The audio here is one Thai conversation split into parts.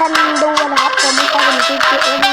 กันดูนะครับผมไม่ใช่เป็นตีเกม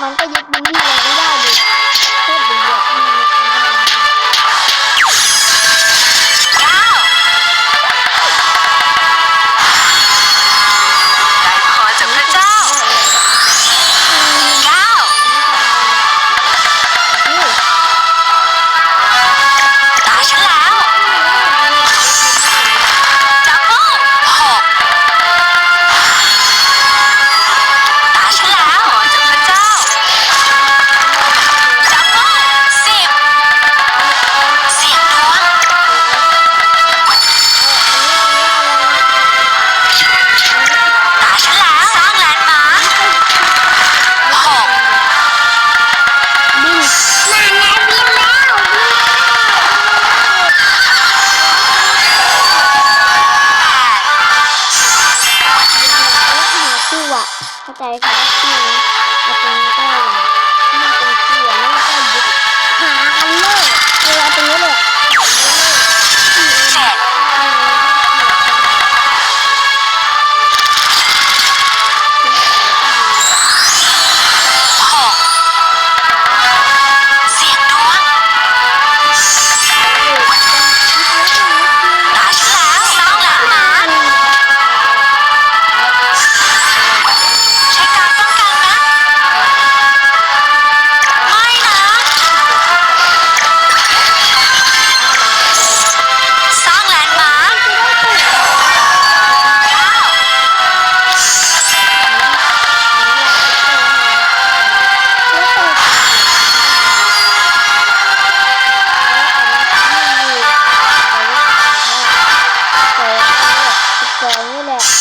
Mantap!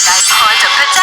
dichotomous